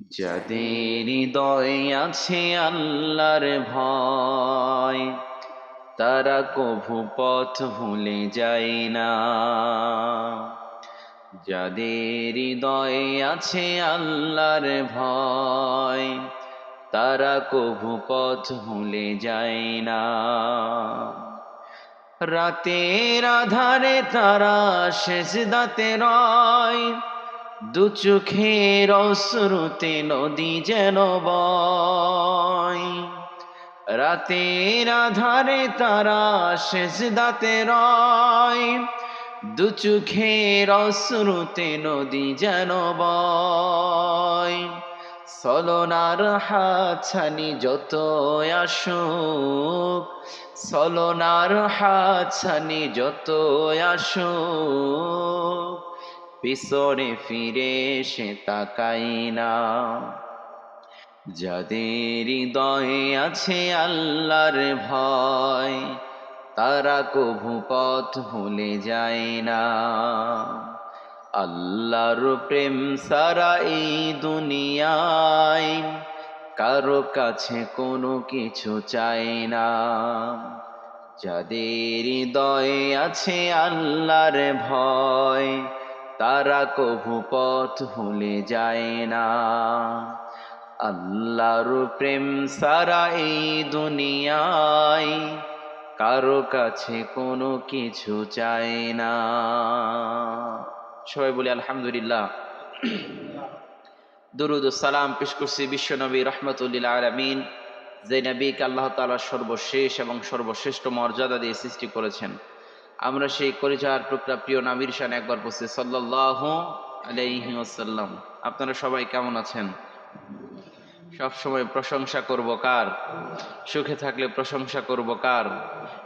যাদের হৃদয়ে আছে আল্লাহর ভয়, তারা কভু পথ ভুলে যায় না। যাদের হৃদয়ে আছে আল্লাহর ভয়, তারা কভু পথ ভুলে যায় না। রাতের আধারে তারা শেষ দাতে রয় দু চোখের অশ্রুতে নদী যেন বয়। রাতের আধারে তারা শেষ দাতে রয়। দু চোখের অশ্রুতে নদী যেন বয়। সলনার হাছানি যত আসুক, সলনার হাছানি যত আসুক পিছনে ফিরে সে তাকাই না। যাদের হৃদয়ে আছে আল্লাহর ভয়, তারা কভু পথ ভুলে যায় না। আল্লাহর প্রেম সারা এই দুনিয়ায় কারও কাছে কোনো কিছু চায় না। যাদের হৃদয়ে আছে আল্লাহর ভয় তারা কভু পথ ভুলে যায় না। আল্লাহর প্রেম সারা এই দুনিয়ায় কারও কাছে কোনো কিছু চায় না। সবাই বলি, আলহামদুলিল্লাহ। দুরুদ সালাম করছি বিশ্বনবী রহমতুল্লিল আলমিন, যে নবীকে আল্লাহ তালা সর্বশেষ এবং সর্বশ্রেষ্ঠ মর্যাদা দিয়ে সৃষ্টি করেছেন। আমরা সেই করিচার টুকরা প্রিয় নাবির শান একবার বসে সাল্লাহ আলাইহি ওসাল্লাম আপনারা সবাই কেমন আছেন? সব সময় প্রশংসা করব কার? সুখে থাকলে প্রশংসা করব কার?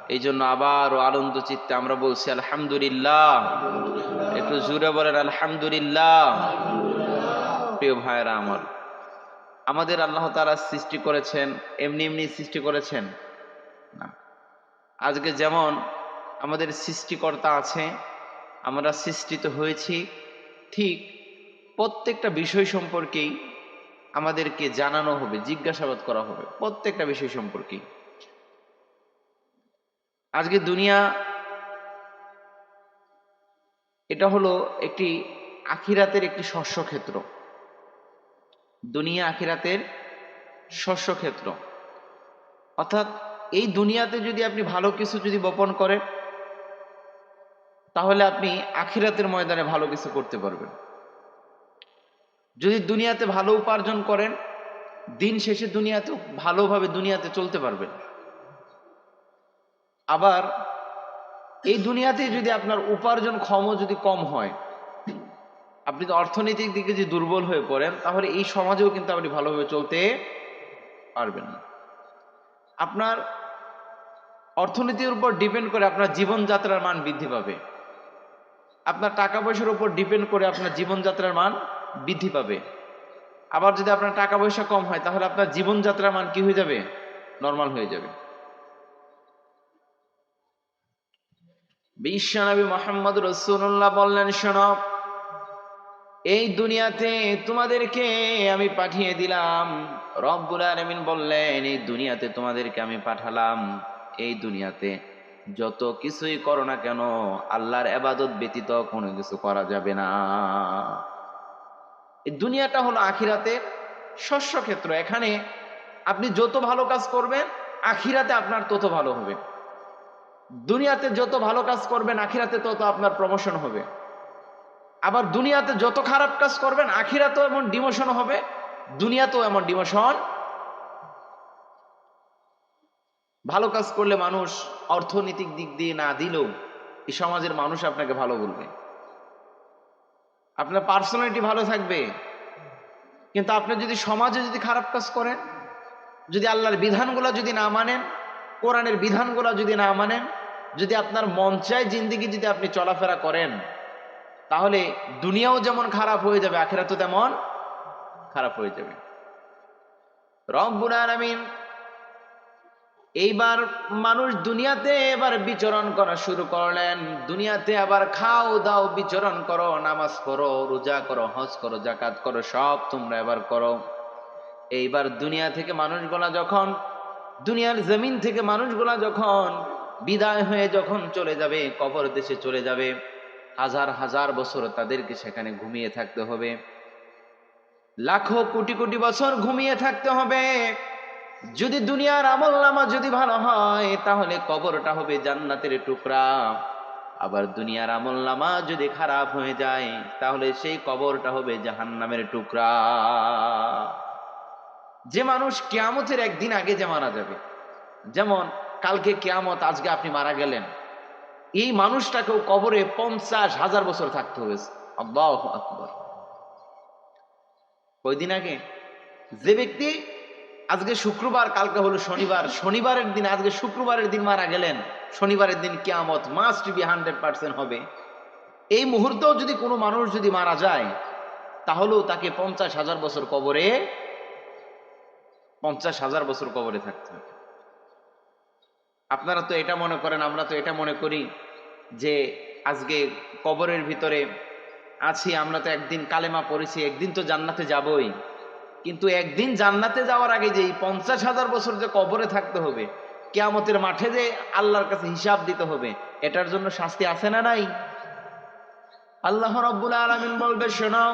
এই জন্য আবার ও আনন্দ চিত্তে আমরা বলছি, আলহামদুলিল্লাহ। একটু জুড়ে বলেন, আলহামদুলিল্লাহ। প্রিয় ভাইরা আমার, আমাদের আল্লাহ তারা সৃষ্টি করেছেন, এমনি এমনি সৃষ্টি করেছেন? না। আজকে যেমন আমাদের সৃষ্টিকর্তা আছে, আমরা সৃষ্টিত হয়েছি। ঠিক প্রত্যেকটা বিষয় সম্পর্কেই আমাদেরকে জানানো হবে, জিজ্ঞাসাবাদ করা হবে, প্রত্যেকটা বিষয় সম্পর্কেই। আজকে দুনিয়া এটা হলো একটি আখিরাতের একটি শস্য ক্ষেত্র দুনিয়া আখিরাতের শস্য ক্ষেত্র অর্থাৎ এই দুনিয়াতে যদি আপনি ভালো কিছু যদি বপন করেন তাহলে আপনি আখিরাতের ময়দানে ভালো কিছু করতে পারবেন। যদি দুনিয়াতে ভালো উপার্জন করেন, দিন শেষে দুনিয়াতে ভালোভাবে দুনিয়াতে চলতে পারবেন। আবার এই দুনিয়াতে যদি আপনার উপার্জন ক্ষম যদি কম হয়, আপনি তো অর্থনৈতিক দিকে যদি দুর্বল হয়ে পড়েন, তাহলে এই সমাজেও কিন্তু আপনি ভালোভাবে চলতে পারবেন না। আপনার অর্থনীতির উপর ডিপেন্ড করে আপনার জীবনযাত্রার মান বৃদ্ধি পাবে। আপনার টাকা পয়সার উপর ডিপেন্ড করে আপনার জীবনযাত্রার মান বৃদ্ধি পাবে। আবার যদি আপনার টাকা পয়সা কম হয়, তাহলে আপনার জীবনযাত্রার মান কি হয়ে যাবে? নর্মাল হয়ে যাবে। বিশ্বনবী মোহাম্মদ রসুল্লাহ বললেন, শোনো, এই দুনিয়াতে তোমাদেরকে আমি পাঠিয়ে দিলাম। রব্বুল আলমিন বললেন, এই দুনিয়াতে তোমাদেরকে আমি পাঠালাম, এই দুনিয়াতে। যত কিছুই করো না কেন, আল্লাহর এবাদত ব্যতীত কোনো কিছু করা যাবে না। এই দুনিয়াটা হলো আখিরাতের শস্য ক্ষেত্র। এখানে আপনি যত ভালো কাজ করবেন, আখিরাতে আপনার তত ভালো হবে। দুনিয়াতে যত ভালো কাজ করবেন, আখিরাতে তত আপনার প্রমোশন হবে। আবার দুনিয়াতে যত খারাপ কাজ করবেন, আখিরাতেও এমন ডিমোশন হবে, দুনিয়াতেও এমন ডিমোশন ভালো কাজ করলে মানুষ অর্থনৈতিক দিক দিয়ে না দিলেও এই সমাজের মানুষ আপনাকে ভালো বলবে। আপনার পার্সোনালিটি ভালো থাকবে। কিন্তু আপনি যদি সমাজে যদি খারাপ কাজ করেন, যদি আল্লাহর বিধানগুলো যদি না মানেন, কোরআনের বিধানগুলো যদি না মানেন, যদি আপনার মন চায় জিন্দিগি যদি আপনি চলাফেরা করেন, তাহলে দুনিয়াও যেমন খারাপ হয়ে যাবে আখেরা তো তেমন খারাপ হয়ে যাবে। রব্বুল আলামিন এইবার মানুষ দুনিয়াতে এবার বিচরণ করা শুরু করলেন। দুনিয়াতে আবার খাও দাও, বিচরণ করো, নামাজ পড়ো, রোজা করো, হজ করো জাকাত করো, সব তোমরা এবার করো। এইবার দুনিয়া থেকে মানুষগুলা যখন, দুনিয়ার জমিন থেকে মানুষগুলা যখন বিদায় হয়ে যখন চলে যাবে, কবর দেশে চলে যাবে, হাজার হাজার বছর তাদেরকে সেখানে ঘুমিয়ে থাকতে হবে। লাখো কোটি কোটি বছর ঘুমিয়ে থাকতে হবে। যদি দুনিয়ার আমল নামা যদি ভালো হয়, তাহলে কবরটা হবে জান্নাতের টুকরা। আবার দুনিয়ার আমল নামা যদি খারাপ হয়ে যায়, তাহলে সেই কবরটা হবে জাহান্নামের টুকরা। যে মানুষ কেয়ামতের একদিন আগে যে মারা যাবে, যেমন কালকে কেয়ামত, আজকে আপনি মারা গেলেন, এই মানুষটাকেও কবরে পঞ্চাশ হাজার বছর থাকতে হয়েছে আল্লাহ আকবর। কয়দিন আগে? যে ব্যক্তি আজকে শুক্রবার, কালকে হলো শনিবার। শনিবারের দিন, আজকে শুক্রবারের দিন মারা গেলেন। শনিবারের দিন কেয়ামত মাস্ট বি হান্ড্রেড পার্সেন্ট হবে। এই মুহূর্তেও যদি কোনো মানুষ যদি মারা যায়, তাহলেও তাকে পঞ্চাশ হাজার বছর কবরে, পঞ্চাশ হাজার বছর কবরে থাকতে হবে। আপনারা তো এটা মনে করেন, আমরা তো এটা মনে করি যে আজকে কবরের ভিতরে আছি, আমরা তো একদিন কালেমা পড়েছি, একদিন তো জান্নাতে যাবই। কিন্তু একদিন জান্নাতে যাওয়ার আগে যে এই পঞ্চাশ হাজার বছর যে কবরে থাকতে হবে কেয়ামতের মাঠে যে আল্লাহর কাছে হিসাব দিতে হবে এটার জন্য শাস্তি আছে না নাই আল্লাহ রব্বুল আলমিন বলবে শোনো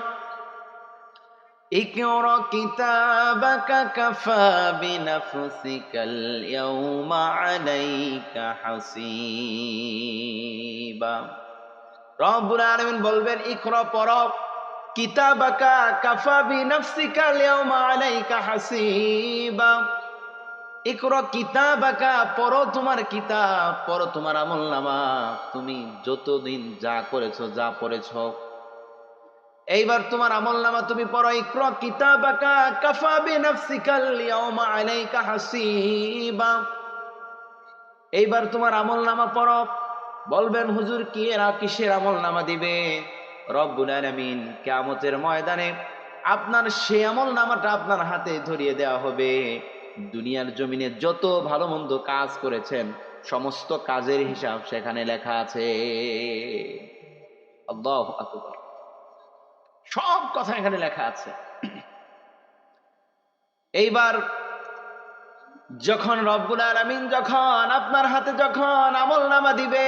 اقرأ كتابك كفى بنفسك اليوم عليك حسيبا রব্বুল আলামিন বলবেন ইকরা পড়ো কিতাবাকা কাফা বিনাফসিকা লিয়াউমা আলাইকা হাসিবা। ইকরা কিতাবাকা, পড়ো তোমার কিতাব, পড়ো তোমার আমলনামা। তুমি যতদিন যা করেছ, যা পড়েছো। এইবার তোমার আমল নামা তুমি পড়ো, ইকর কিতাবাকা কাফা বিনাফসিকাল ইয়াউমা আলাইকা হাসিবা। এইবার তোমার আমল নামা পড়ো। বলবেন, হুজুর, কি এরা কিসের আমল নামা দিবে? রব্বুল আলামিন কিয়ামতের ময়দানে আপনার সে আমল নামাটা আপনার হাতে ধরিয়ে দেওয়া হবে। দুনিয়ার জমিনে যত ভালো মন্দ কাজ করেছেন, সমস্ত কাজের হিসাব সেখানে লেখা আছে। আল্লাহু আকবার। সব কথা এখানে লেখা আছে। এইবার যখন রব্বুল আলমিন যখন আপনার হাতে যখন আমল নামা দিবে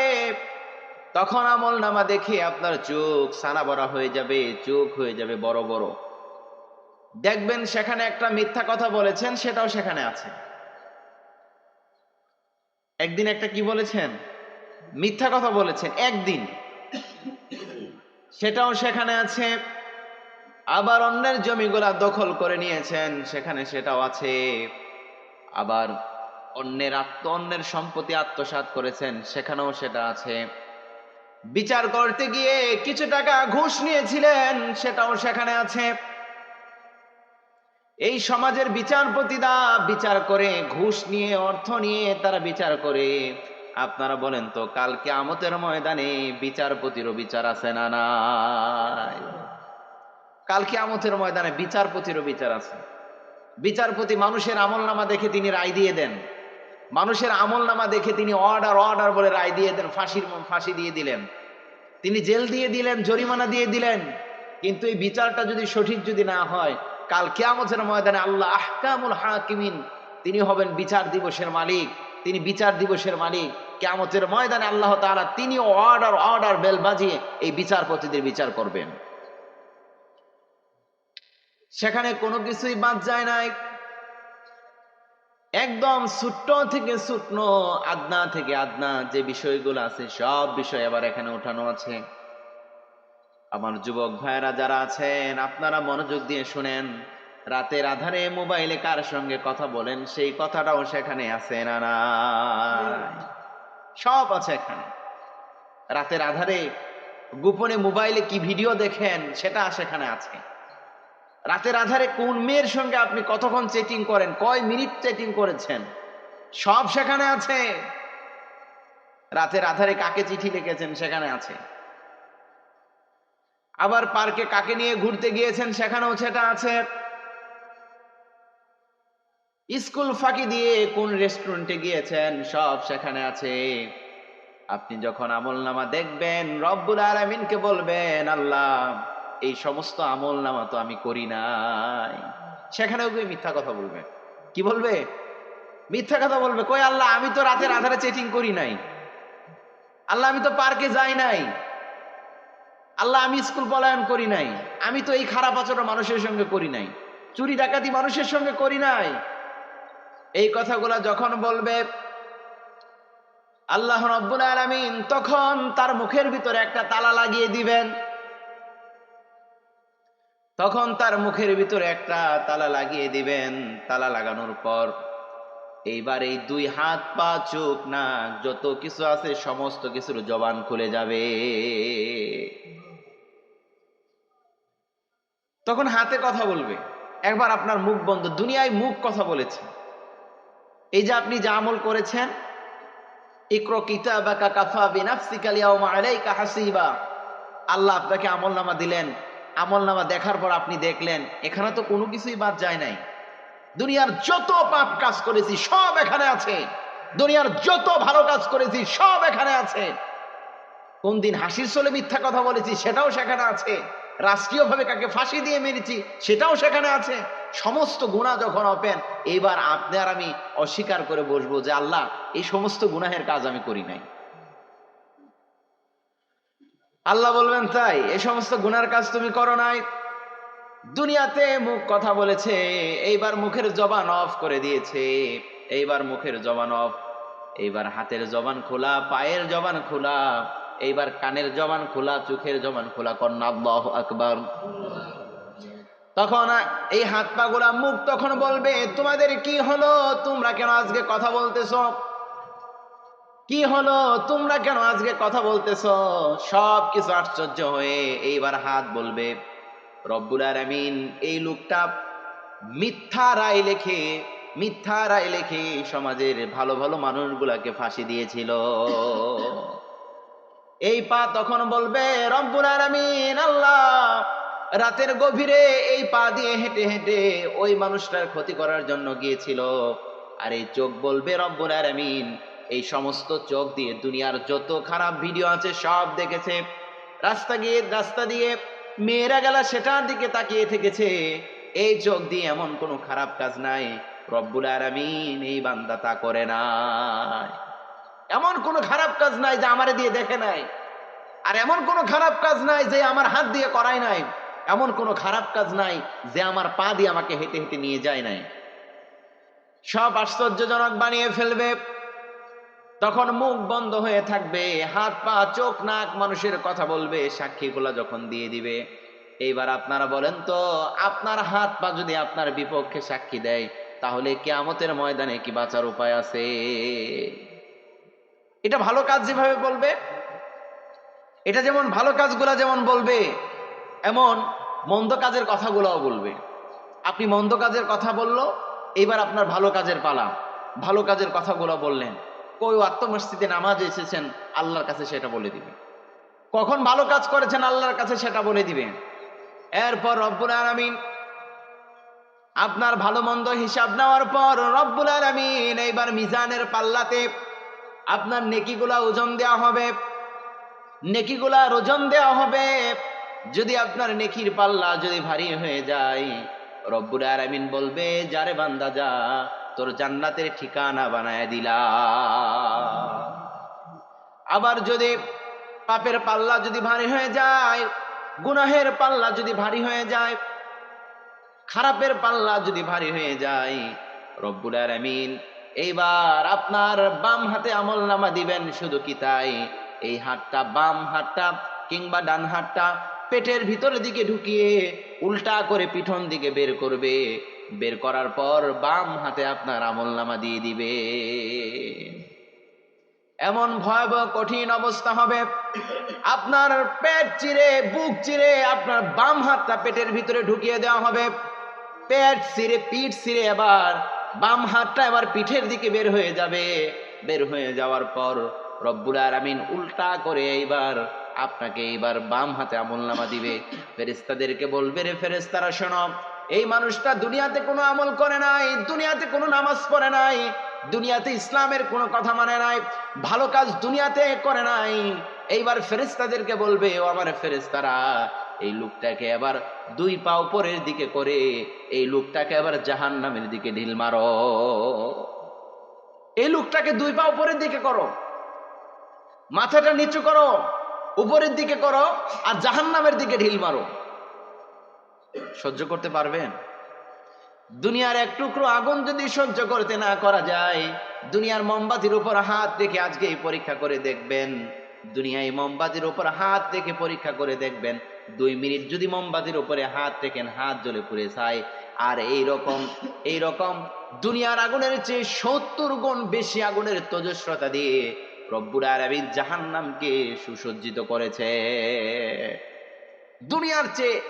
তখন আমল নামা দেখে আপনার চোখ সানা বড় হয়ে যাবে, চোখ হয়ে যাবে বড় বড়। দেখবেন সেখানে একটা মিথ্যা কথা বলেছেন, সেটাও সেখানে আছে। একদিন একটা কি বলেছেন? মিথ্যা কথা বলেছেন, একদিন। সেটাও সেখানে আছে। আবার অন্যের জমিগুলা দখল করে নিয়েছেন, সেখানে সেটাও আছে। আবার অন্যের আত্ম, অন্যের সম্পত্তি আত্মসাৎ করেছেন, সেখানেও সেটা আছে। বিচার করতে গিয়ে কিছু টাকা ঘুষ নিয়েছিলেন, সেটাও সেখানে আছে। এই সমাজের বিচারপতিরা বিচার করে, ঘুষ নিয়ে, অর্থ নিয়ে তারা বিচার করে। আপনারা বলেন তো কালকে আমতের ময়দানে বিচারপতিরও বিচার আছে না নাই? কালকে আমতের ময়দানে বিচারপতিরও বিচার আছে। বিচারপতি মানুষের আমল নামা দেখে তিনি রায় দিয়ে দেন। মানুষের আমল নামা দেখে তিনি অর্ডার অর্ডার বলে রায় দিয়ে দেন, ফাঁসির ফাঁসি দিয়ে দিলেন। তিনি জেল দিয়ে দিলেন, জরিমানা দিয়ে দিলেন। কিন্তু এই বিচারটা যদি সঠিক যদি না হয়, কাল কেয়ামতের ময়দানে আল্লাহ আহকামুল হাকিমিন, তিনি হবেন বিচার দিবসের মালিক। তিনি বিচার দিবসের মালিক। কেয়ামতের ময়দানে আল্লাহ তাআলা তিনি অর্ডার অর্ডার বেল বাজিয়ে এই বিচারপতিদের বিচার করবেন। সেখানে কোনো কিছুই বাদ যায় নাই। একদম ছোট্ট থেকে ছোট্ট, আদনা থেকে আদনা, যে বিষয়গুলো আছে, সব বিষয় আবার এখানে উঠানো আছে। আমার যুবক ভাইয়েরা যারা আছেন, আপনারা মনোযোগ দিয়ে শুনেন, রাতের আধারে মোবাইলে কার সঙ্গে কথা বলেন, সেই কথাটাও সেখানে আছে না না? সব আছে এখানে। রাতের আধারে গোপনে মোবাইলে কি ভিডিও দেখেন, সেটা সেখানে আছে। রাতের আধারে কোন মেয়ের সঙ্গে আপনি কতক্ষণ চেটিং করেন? কয় মিনিট চেটিং করেছেন? সব সেখানে আছে। রাতের আধারে কাকে চিঠি লিখেছেন সেখানে আছে। আবার পার্কে কাকে নিয়ে ঘুরতে গিয়েছেন সেখানেও সেটা আছে। স্কুল ফাঁকি দিয়ে কোন রেস্টুরেন্টে গিয়েছেন সব সেখানে আছে। আপনি যখন আমল নামা দেখবেন, রব্বুল আলমিনকে বলবেন, আল্লাহ এই সমস্ত আমল নামা তো আমি করি নাই। সেখানেও গিয়ে মিথ্যা কথা বলবে। কি বলবে? মিথ্যা কথা বলবে। কই আল্লাহ, আমি তো রাতের আধারে চেটিং করি নাই। আল্লাহ, আমি তো পার্কে যাই নাই। আল্লাহ, আমি স্কুল পলায়ন করি নাই। আমি তো এই খারাপ আচরণ মানুষের সঙ্গে করি নাই। চুরি ডাকাতি মানুষের সঙ্গে করি নাই। এই কথাগুলা যখন বলবে, আল্লাহ রব্বুল আলামিন তখন তার মুখের ভিতরে একটা তালা লাগিয়ে দিবেন। তখন তার মুখের ভিতরে একটা তালা লাগিয়ে দিবেন, তালা লাগানোর পর এইবার এই দুই হাত, পা, চোখ, নাক, যত কিছু আছে সমস্ত কিছুর জবান খুলে যাবে। তখন হাতে কথা বলবে। একবার আপনার মুখ বন্ধ, দুনিয়ায় মুখ কথা বলেছে। এই যে আপনি যা আমল করেছেন, ইকরো কিতাবাকা কাফা বিনাফসিকা লিয়াউমা আলাইকা হাসিবা। আল্লাহ আপনাকে আমল নামা দিলেন। আমল নামা দেখার পর আপনি দেখলেন, এখানে তো কোনো কিছুই বাদ যায় নাই। দুনিয়ার যত পাপ কাজ করেছি, সব এখানে আছে। দুনিয়ার যত ভালো কাজ করেছি, সব এখানে আছে। কোন দিন হাসির চলে মিথ্যা কথা বলেছি, সেটাও সেখানে আছে। রাষ্ট্রীয়ভাবে কাকে ফাঁসি দিয়ে মেরেছি, সেটাও সেখানে আছে। সমস্ত গুণা যখন অপেন এইবার আপনি আর আমি অস্বীকার করে বসবো যে, আল্লাহ, এই সমস্ত গুনাহের কাজ আমি করি নাই। আল্লাহ বলবেন, তাই এই সমস্ত গুনার কাজ তুমি করো নাই। দুনিয়াতে মুখ কথা বলেছে, এইবার মুখের জবান অফ করে দিয়েছে। এইবার মুখের জবান অফ, এইবার হাতের জবান খোলা, পায়ের জবান খোলা, এইবার কানের জবান খোলা, চোখের জবান খোলা, কন্যা আল্লাহ আকবর। তখন এই হাত পা গুলা মুখ তখন বলবে, তোমাদের কি হলো? তোমরা কেন আজকে কথা বলতেছ? কি হলো? তোমরা কেন আজকে কথা বলতেছ? সব কিছু আশ্চর্য হয়ে এইবার হাত বলবে, রব্বুল আমিন এই লোকটা মিথ্যা রায় লেখে, মিথ্যা রায় লেখে সমাজের ভালো ভালো মানুষগুলাকে ফাঁসি দিয়েছিল। এই পা তখন বলবে, রব্বুল আমিন আল্লাহ, রাতের গভীরে এই পা দিয়ে হেঁটে হেঁটে ওই মানুষটার ক্ষতি করার জন্য গিয়েছিল। আর এই চোখ বলবে, রব্বুল আমিন এই সমস্ত চোখ দিয়ে দুনিয়ার যত খারাপ ভিডিও আছে সব দেখেছে। রাস্তা গিয়ে রাস্তা দিয়ে মেয়েরা গেলা, সেটার দিকে তাকিয়ে থেকেছে। এই চোখ দিয়ে এমন কোনো খারাপ কাজ নাই। রব্বুল আরামিন এই বান্দা তা করে নাই। এমন কোনো খারাপ কাজ নাই যে আমারে দিয়ে দেখে নাই। আর এমন কোনো খারাপ কাজ নাই যে আমার হাত দিয়ে করায় নাই। এমন কোনো খারাপ কাজ নাই যে আমার পা দিয়ে আমাকে হেঁটে হেঁটে নিয়ে যায় নাই। সব আশ্চর্যজনক বানিয়ে ফেলবে। তখন মুখ বন্ধ হয়ে থাকবে, হাত পা, চোখ, নাক, মানুষের কথা বলবে, সাক্ষীগুলা যখন দিয়ে দিবে। এইবার আপনারা বলেন তো, আপনার হাত পা যদি আপনার বিপক্ষে সাক্ষী দেয়, তাহলে কেয়ামতের ময়দানে কি বাঁচার উপায় আছে? এটা ভালো কাজ যেভাবে বলবে, এটা যেমন ভালো কাজগুলা যেমন বলবে, এমন মন্দ কাজের কথাগুলোও বলবে। আপনি মন্দ কাজের কথা বলল, এইবার আপনার ভালো কাজের পালা, ভালো কাজের কথাগুলো বললেন। কই আত্মমসজিদে নামাজ এসেছেন, আল্লাহর কাছে সেটা বলে দিবে। কখন ভালো কাজ করেছেন, আল্লাহর কাছে সেটা বলে দিবে। এরপর রব্বুল আলামিন আপনার ভালো মন্দ হিসাব নেওয়ার পর রব্বুল আলামিন এইবার মিজানের পাল্লাতে আপনার নেকিগুলা ওজন দেওয়া হবে। নেকিগুলা ওজন দেওয়া হবে। যদি আপনার নেকির পাল্লা যদি ভারী হয়ে যায়, রব্বুল আলামিন বলবে, যারে বান্দা যা তোর জান্নাতের ঠিকানা বানায় দিলা আবার যদি পাপের পাল্লা যদি ভারী হয়ে যায়, গুনাহের পাল্লা যদি ভারী হয়ে যায়, খারাপের পাল্লা যদি ভারী হয়ে যায়, রব্বুল আলামিন এইবার আপনার বাম হাতে আমল নামা দিবেন শুধু কি তাই? এই হাতটা বাম হাতটা কিংবা ডান হাতটা পেটের ভিতরের দিকে ঢুকিয়ে উল্টা করে পিঠন দিকে বের করবে। বের করার পর বাম হাতে আপনার আমল নামা দিয়ে দিবে। এমন ভয়াবহ কঠিন অবস্থা হবে, আপনার পেট চিরে, বুক চিরে আপনার বাম হাতটা পেটের ভিতরে ঢুকিয়ে দেওয়া হবে। পেট চিরে, পিঠ চিরে এবার বাম হাতটা এবার পিঠের দিকে বের হয়ে যাবে। বের হয়ে যাওয়ার পর রব্বুল আলামিন উল্টা করে এইবার আপনাকে এইবার বাম হাতে আমল নামা দিবে। ফেরেস্তাদেরকে বলবে, রে ফেরেস্তারা শোনো এই মানুষটা দুনিয়াতে কোনো আমল করে নাই, দুনিয়াতে কোনো নামাজ পড়ে নাই, দুনিয়াতে ইসলামের কোনো কথা মানে নাই, ভালো কাজ দুনিয়াতে করে নাই। এইবার ফেরেস্তাদেরকে বলবে, ও আমার ফেরেস্তারা এই লোকটাকে এবার দুই পা উপরের দিকে করে, এই লোকটাকে এবার জাহান নামের দিকে ঢিল মারো। এই লোকটাকে দুই পা উপরের দিকে করো, মাথাটা নিচু করো, উপরের দিকে করো আর জাহান নামের দিকে ঢিল মারো। সহ্য করতে পারবেন? দুনিয়ার এক টুকরো আগুন যদি সহ্য করতে না করা যায়, দুনিয়ার মোমবাতির উপর হাত রেখে আজকে এই পরীক্ষা করে দেখবেন। দুনিয়ায় মোমবাতির উপর হাত রেখে পরীক্ষা করে দেখবেন। দুই মিনিট যদি মোমবাতির উপরে হাত রেখেন, হাত জ্বলে পুড়ে যায়। আর এই রকম এই রকম দুনিয়ার আগুনের চেয়ে সত্তর গুণ বেশি আগুনের তেজস্রতা দিয়ে রব্বুর আরবি জাহান্নামকে সুসজ্জিত করেছে। দুনিয়ার চেয়ে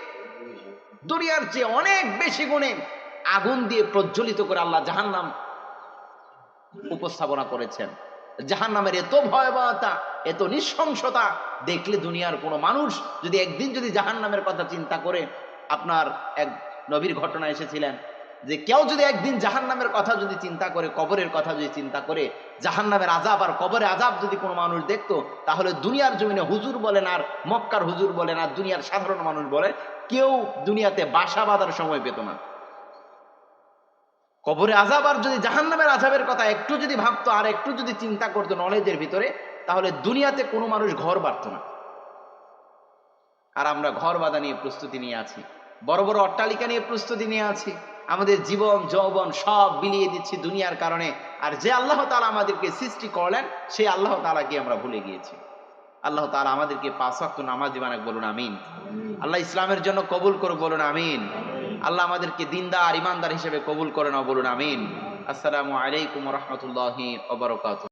দুনিয়ার চেয়ে অনেক বেশি গুণে আগুন দিয়ে প্রজ্বলিত করে আল্লাহ জাহান্নাম উপস্থাপনা করেছেন। জাহান্নামের এত ভয়াবহতা, এত নৃশংসতা, দেখলে দুনিয়ার কোনো মানুষ যদি একদিন যদি জাহান্নামের কথা চিন্তা করে, আপনার এক নবীর ঘটনা এসেছিলেন যে কেউ যদি একদিন জাহান্নামের কথা যদি চিন্তা করে, কবরের কথা যদি চিন্তা করে, জাহান্নামের আজাব আর কবরে আজাব যদি কোনো মানুষ দেখতো, তাহলে দুনিয়ার জমিনে হুজুর বলেন আর মক্কার হুজুর বলেন আর দুনিয়ার সাধারণ মানুষ বলে কেউ দুনিয়াতে বাসা বাঁধার সময় পেত না। কবরে আজাব আর যদি জাহান্নামের আজাবের কথা একটু যদি ভাবতো আর একটু যদি চিন্তা করতো নলেজের ভিতরে, তাহলে দুনিয়াতে কোনো মানুষ ঘর বাঁধত না। আর আমরা ঘর বাঁধা নিয়ে প্রস্তুতি নিয়ে আছি। বড় বড় অট্টালিকা নিয়ে প্রস্তুতি নিয়ে আছি। আমাদের জীবন, যৌবন সব বিলিয়ে দিচ্ছি দুনিয়ার কারণে। আর যে আল্লাহ তালা আমাদেরকে সৃষ্টি করলেন সেই আল্লাহ তালাকে আমরা ভুলে গিয়েছি। আল্লাহ তালা আমাদেরকে পাঁচ নামাজি বানাক বলুন, আমিন। আল্লাহ ইসলামের জন্য কবুল করুক, বলুন আমিন। আল্লাহ আমাদেরকে দিনদার ইমানদার হিসেবে কবুল করে নাও, বলুন আমিন। আসসালামু আলাইকুম রহমতুল্লাহি ওবরকাত